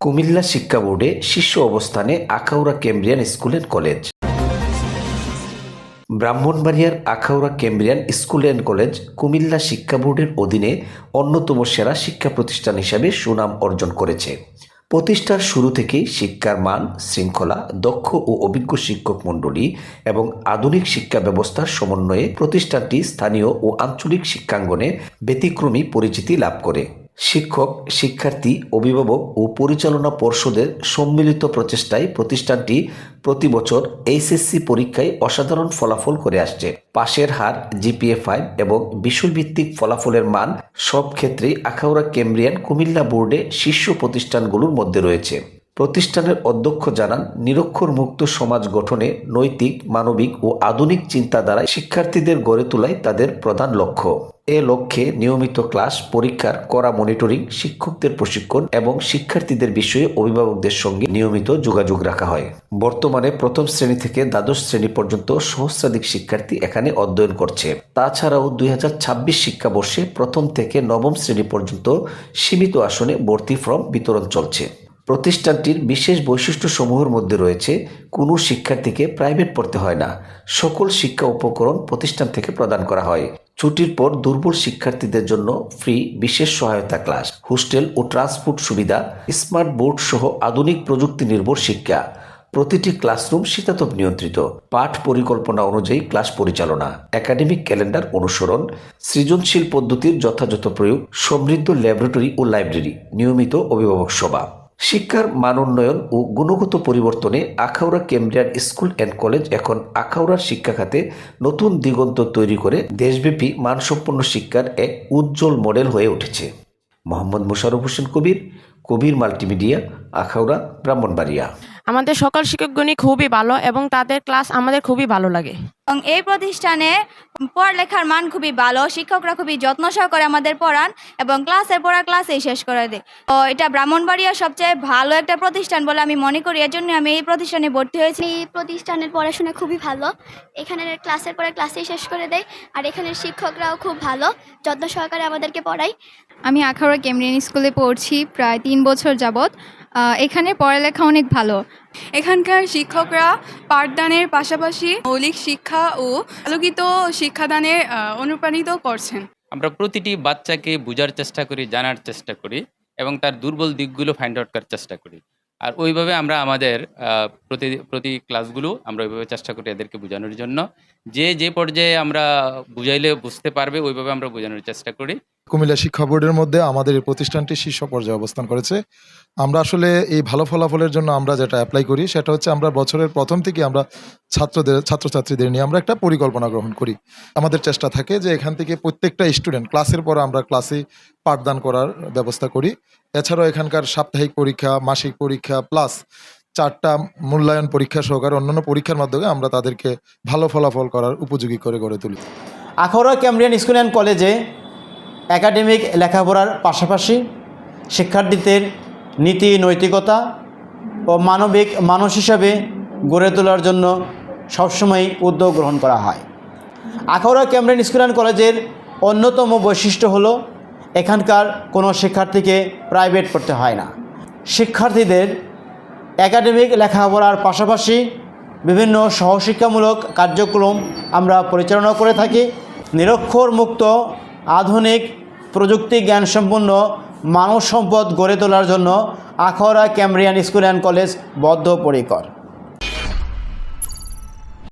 কুমিল্লা শিক্ষা বোর্ডে শীর্ষ অবস্থানে Akhaura Cambrian school and college. ব্রাহ্মণবাড়িয়ার Akhaura Cambrian school and college Comilla শিক্ষা বোর্ডের অধীনে অন্যতম সেরা শিক্ষা প্রতিষ্ঠান হিসাবে সুনাম অর্জন করেছে। প্রতিষ্ঠার শুরু থেকেই শিক্ষার মান, শৃঙ্খলা, দক্ষ ও অভিজ্ঞ শিক্ষক মণ্ডলী এবং আধুনিক শিক্ষা ব্যবস্থার সমন্বয়ে প্রতিষ্ঠানটি স্থানীয় ও আঞ্চলিক শিক্ষাঙ্গনে ব্যতিক্রমী পরিচিতি লাভ করে। শিক্ষক, শিক্ষার্থী, অভিভাবক ও পরিচালনা পর্ষদের সম্মিলিত প্রচেষ্টায় প্রতিষ্ঠানটি প্রতি বছর এইচএসসি পরীক্ষায় অসাধারণ ফলাফল করে আসছে। পাশের হার জিপিএ ফাইভ এবং বিষয়ভিত্তিক ফলাফলের মান সব ক্ষেত্রেই আখাউড়া কেমব্রিয়ান কুমিল্লা বোর্ডে শীর্ষ প্রতিষ্ঠানগুলোর মধ্যে রয়েছে। প্রতিষ্ঠানের অধ্যক্ষ জানান, নিরক্ষর মুক্ত সমাজ গঠনে নৈতিক, মানবিক ও আধুনিক চিন্তাধারায় শিক্ষার্থীদের গড়ে তোলাই তাদের প্রধান লক্ষ্য। এ লক্ষ্যে নিয়মিত ক্লাস, পরীক্ষার করা মনিটরিং, শিক্ষকদের প্রশিক্ষণ এবং শিক্ষার্থীদের বিষয়ে অভিভাবকদের সঙ্গে নিয়মিত যোগাযোগ রাখা হয়। বর্তমানে প্রথম শ্রেণি থেকে দ্বাদশ শ্রেণি পর্যন্ত সহস্রাধিক শিক্ষার্থী এখানে অধ্যয়ন করছে। তাছাড়াও দুই হাজার ছাব্বিশ শিক্ষাবর্ষে প্রথম থেকে নবম শ্রেণি পর্যন্ত সীমিত আসনে ভর্তি ফর্ম বিতরণ চলছে। প্রতিষ্ঠানটির বিশেষ বৈশিষ্ট্যসমূহের মধ্যে রয়েছে, কোনো শিক্ষার্থীকে প্রাইভেট পড়তে হয় না। সকল শিক্ষা উপকরণ প্রতিষ্ঠান থেকে প্রদান করা হয়। ছুটির পর দুর্বল শিক্ষার্থীদের জন্য ফ্রি বিশেষ সহায়তা ক্লাস, হোস্টেল ও ট্রান্সপোর্ট সুবিধা, স্মার্ট বোর্ড সহ আধুনিক প্রযুক্তি নির্ভর শিক্ষা। প্রতিটি ক্লাসরুম শীতাতপ নিয়ন্ত্রিত। পাঠ পরিকল্পনা অনুযায়ী ক্লাস পরিচালনা, একাডেমিক ক্যালেন্ডার অনুসরণ, সৃজনশীল পদ্ধতির যথাযথ প্রয়োগ, সমৃদ্ধ ল্যাবরেটরি ও লাইব্রেরি, নিয়মিত অভিভাবক সভা। শিক্ষার মানোন্নয়ন ও গুণগত পরিবর্তনে Akhaura Cambrian school and college এখন আখাউড়ার শিক্ষা খাতে নতুন দিগন্ত তৈরি করে দেশব্যাপী মানসম্পন্ন শিক্ষার এক উজ্জ্বল মডেল হয়ে উঠেছে। মোহাম্মদ মোশারফ হোসেন কবির কবির মাল্টিমিডিয়া, আখাউড়া, ব্রাহ্মণবাড়িয়া। আমাদের সকল শিক্ষকগণই খুবই ভালো এবং তাদের ক্লাস আমাদের খুবই ভালো লাগে। এবং এই প্রতিষ্ঠানে পড়ালেখার মান খুবই ভালো শিক্ষকরা খুবই যত্ন সহকারে আমাদের পড়ান এবং ক্লাসের পড়া ক্লাসেই শেষ করে দেয়। তো এটা ব্রাহ্মণবাড়িয়ার সবচেয়ে ভালো একটা প্রতিষ্ঠান বলে আমি মনে করি এর জন্য আমি এই প্রতিষ্ঠানে ভর্তি হয়েছি। এই প্রতিষ্ঠানের পড়াশোনা খুবই ভালো এখানের ক্লাসের পরে ক্লাসেই শেষ করে দেয় আর এখানের শিক্ষকরাও খুব ভালো যত্ন সহকারে আমাদেরকে পড়ায়। আমি আখাউড়া কেমরিয়ান স্কুলে পড়ছি প্রায় তিন বছর যাবৎ। আহ, এখানে পড়ালেখা অনেক ভালো। এখানকার শিক্ষকরা পাঠদানের পাশাপাশি মৌলিক শিক্ষা ও আলোকিত শিক্ষাদানে আহ, অনুপ্রাণিত করছেন। আমরা প্রতিটি বাচ্চাকে বোঝার চেষ্টা করি জানার চেষ্টা করি এবং তার দুর্বল দিকগুলো ফাইন্ড আউট করার চেষ্টা করি। আর ওইভাবে আমরা আমাদের আহ, প্রতি প্রতি ক্লাসগুলো আমরা ওইভাবে চেষ্টা করি এদেরকে বোঝানোর জন্য। যে যে পর্যায়ে আমরা বুঝাইলে বুঝতে পারবে ওইভাবে আমরা বোঝানোর চেষ্টা করি। কুমিল্লা শিক্ষা বোর্ডের মধ্যে আমাদের এই প্রতিষ্ঠানটি শীর্ষ পর্যায়ে অবস্থান করেছে। আমরা আসলে এই ভালো ফলাফলের জন্য আমরা যেটা অ্যাপ্লাই করি, সেটা হচ্ছে আমরা বছরের প্রথম থেকে আমরা ছাত্রদের, ছাত্রছাত্রীদের নিয়ে আমরা একটা পরিকল্পনা গ্রহণ করি। আমাদের চেষ্টা থাকে যে এখান থেকে প্রত্যেকটা স্টুডেন্ট ক্লাসের পর আমরা ক্লাসে পাঠদান করার ব্যবস্থা করি। এছাড়াও এখানকার সাপ্তাহিক পরীক্ষা, মাসিক পরীক্ষা প্লাস চারটা মূল্যায়ন পরীক্ষা সহকারে অন্যান্য পরীক্ষার মাধ্যমে আমরা তাদেরকে ভালো ফলাফল করার উপযোগী করে গড়ে তুলি। আখাউড়া ক্যামরিয়ান স্কুল অ্যান্ড কলেজে একাডেমিক লেখাপড়ার পাশাপাশি শিক্ষার্থীদের নীতি, নৈতিকতা ও মানবিক মানুষ হিসাবে গড়ে তোলার জন্য সবসময় উদ্যোগ গ্রহণ করা হয়। আখাউড়া ক্যামরিয়ান স্কুল অ্যান্ড কলেজের অন্যতম বৈশিষ্ট্য হলো, এখানকার কোনো শিক্ষার্থীকে প্রাইভেট পড়তে হয় না। শিক্ষার্থীদের একাডেমিক লেখাপড়ার পাশাপাশি বিভিন্ন সহশিক্ষামূলক কার্যক্রম আমরা পরিচালনা করে থাকি। নিরক্ষর মুক্ত, আধুনিক প্রযুক্তি জ্ঞান সম্পন্ন মানব সম্পদ গড়ে তোলার জন্য Akhra Cambrian school and college বদ্ধপরিকর।